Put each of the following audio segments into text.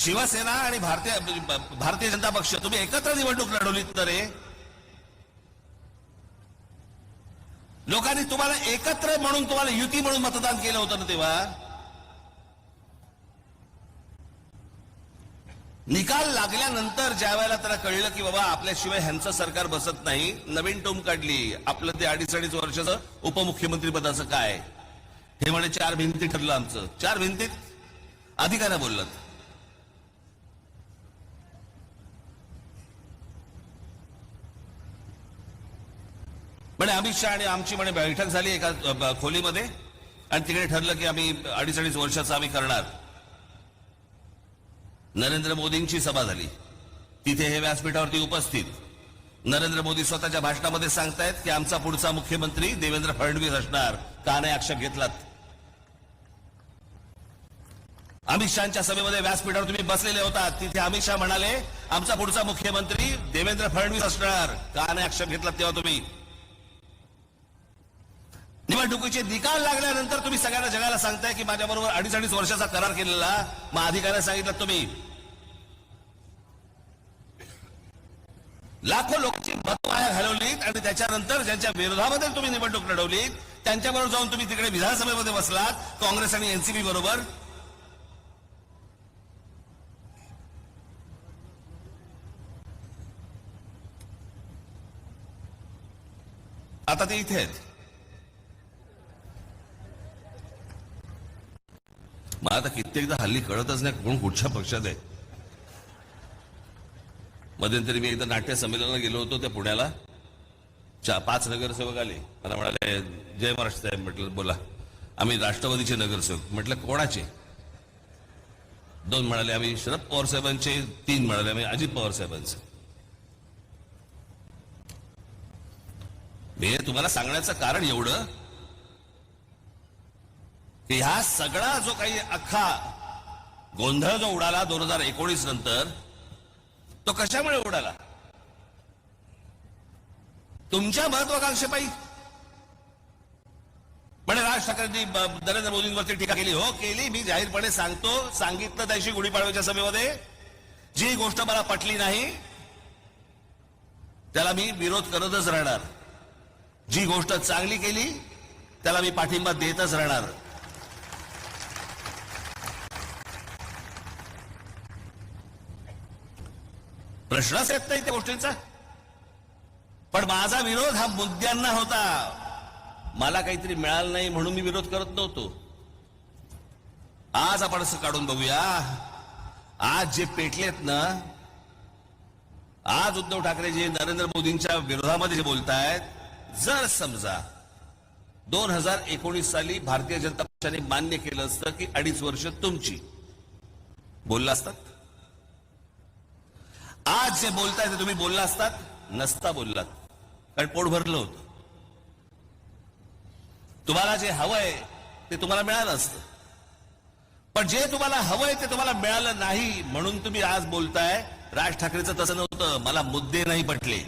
शिवसेना आणि भारतीय भारतीय जनता पक्ष तुम्ही एकत्र निवडणूक लढवलीत तर रे? लोकांनी तुम्हाला एकत्र म्हणून तुम्हाला युती म्हणून मतदान केलं होतं ना तेव्हा? निकाल लागल्यानंतर ज्या वेळेला त्याला कळलं की बाबा आपल्याशिवाय ह्यांचं सरकार बसत नाही नवीन टोम काढली. आपलं ते अडीच अडीच वर्षाचं उपमुख्यमंत्री पदाचं काय? हे म्हणे चार भिंती ठरलं आमचं. चार भिंतीत अधिकाऱ्या बोललं म्हणे अमित शहा आणि आमची म्हणे बैठक झाली एका खोलीमध्ये. आणि तिकडे ठरलं की आम्ही अडीच अडीच वर्षाचं आम्ही करणार. नरेंद्र मोदींची सभा झाली. तिथे हे व्यासपीठावरती उपस्थित. नरेंद्र मोदी स्वतःच्या भाषणामध्ये सांगतायत की आमचा पुढचा मुख्यमंत्री देवेंद्र फडणवीस असणार. का नाही आक्षेप घेतलात? अमित शहाच्या सभेमध्ये व्यासपीठावर तुम्ही बसलेले होतात तिथे अमित शहा म्हणाले आमचा पुढचा मुख्यमंत्री देवेंद्र फडणवीस असणार. का नाही आक्षेप घेतलात तेव्हा तुम्ही? निवडणुकीचे निकाल लागल्यानंतर तुम्ही सगळ्यांना जगाला सांगताय की माझ्याबरोबर अडीच अडीच वर्षाचा करार केलेला मग अधिकाऱ्या सांगितलं तुम्ही. लाखो लोकांची मत वाया घालवलीत आणि त्याच्यानंतर ज्यांच्या विरोधामध्ये तुम्ही निवडणूक लढवलीत त्यांच्याबरोबर जाऊन तुम्ही तिकडे विधानसभेमध्ये बसलात काँग्रेस आणि एनसीपी बरोबर. आता ते इथे आहेत. मला आता कित्येकदा हल्ली कळतच नाही कोण कुठच्या पक्षात आहे. मध्यंतरी मी एकदा नाट्य संमेलनाला गेलो होतो त्या पुण्याला. चा पाच नगरसेवक आले. मला म्हणाले जय महाराष्ट्र साहेब म्हटलं बोला. आम्ही राष्ट्रवादीचे नगरसेवक. म्हटलं कोणाचे? दोन म्हणाले आम्ही शरद पवार साहेबांचे. तीन म्हणाले आम्ही अजित पवार साहेबांचे. मी तुम्हाला सांगण्याचं कारण एवढं ह्या सगळा जो काही अख्खा गोंधळ जो उडाला दोन हजार एकोणीस नंतर तो कशामुळे उडाला? तुमच्या महत्वाकांक्षेपायी म्हणे राज ठाकरेंनी नरेंद्र मोदींवरती टीका केली. हो केली. मी जाहीरपणे सांगतो सांगितलं त्याशी गुढीपाडव्याच्या सभेमध्ये. जी गोष्ट मला पटली नाही त्याला मी विरोध करतच राहणार. जी गोष्ट चांगली केली त्याला मी पाठिंबा देतच राहणार. प्रश्नच येत नाही त्या गोष्टींचा. पण माझा विरोध हा मुद्द्यांना होता. मला काहीतरी मिळालं नाही म्हणून मी विरोध करत नव्हतो. आज आपण असं काढून बघूया. आज जे पेटलेत ना आज उद्धव ठाकरे जे नरेंद्र मोदींच्या विरोधामध्ये जे बोलतायत जर समजा दोन हजार एकोणीस साली भारतीय जनता पक्षाने मान्य केलं असतं की अडीच वर्ष तुमची. बोलला असतात? आज जे बोलताय ते तुम्ही बोलला असतात नसता बोललात. कारण पोट भरलं होतं. तुम्हाला जे हवंय ते तुम्हाला मिळालं असतं. पण जे तुम्हाला हवंय ते तुम्हाला मिळालं नाही म्हणून तुम्ही आज बोलताय राज ठाकरेचं तसं नव्हतं. मला मुद्दे नाही पटले.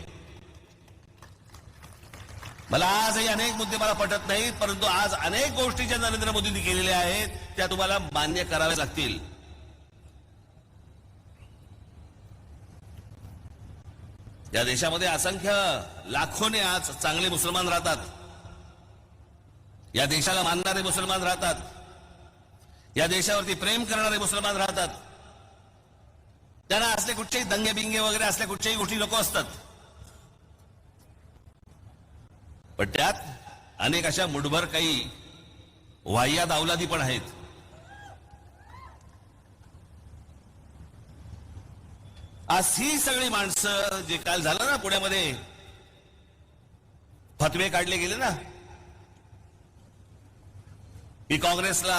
मला आजही अनेक मुद्दे मला पटत नाहीत परंतु आज अनेक गोष्टी ज्या नरेंद्र मोदींनी केलेल्या आहेत त्या तुम्हाला मान्य कराव्या लागतील. या देशामध्ये असंख्य लाखोने आज चांगले मुसलमान राहतात. या देशाला मानणारे मुसलमान राहतात. या देशावरती प्रेम करणारे मुसलमान राहतात. त्यांना असले कुठचेही दंगे बिंगे वगैरे असल्या कुठच्याही गोष्टी लोक असतात. पण त्यात अनेक अशा मुठभर काही वाह्या दावलादी पण आहेत. आज ही सगळी माणसं जे काल झालं ना पुण्यामध्ये फतवे काढले गेले ना. मी काँग्रेसला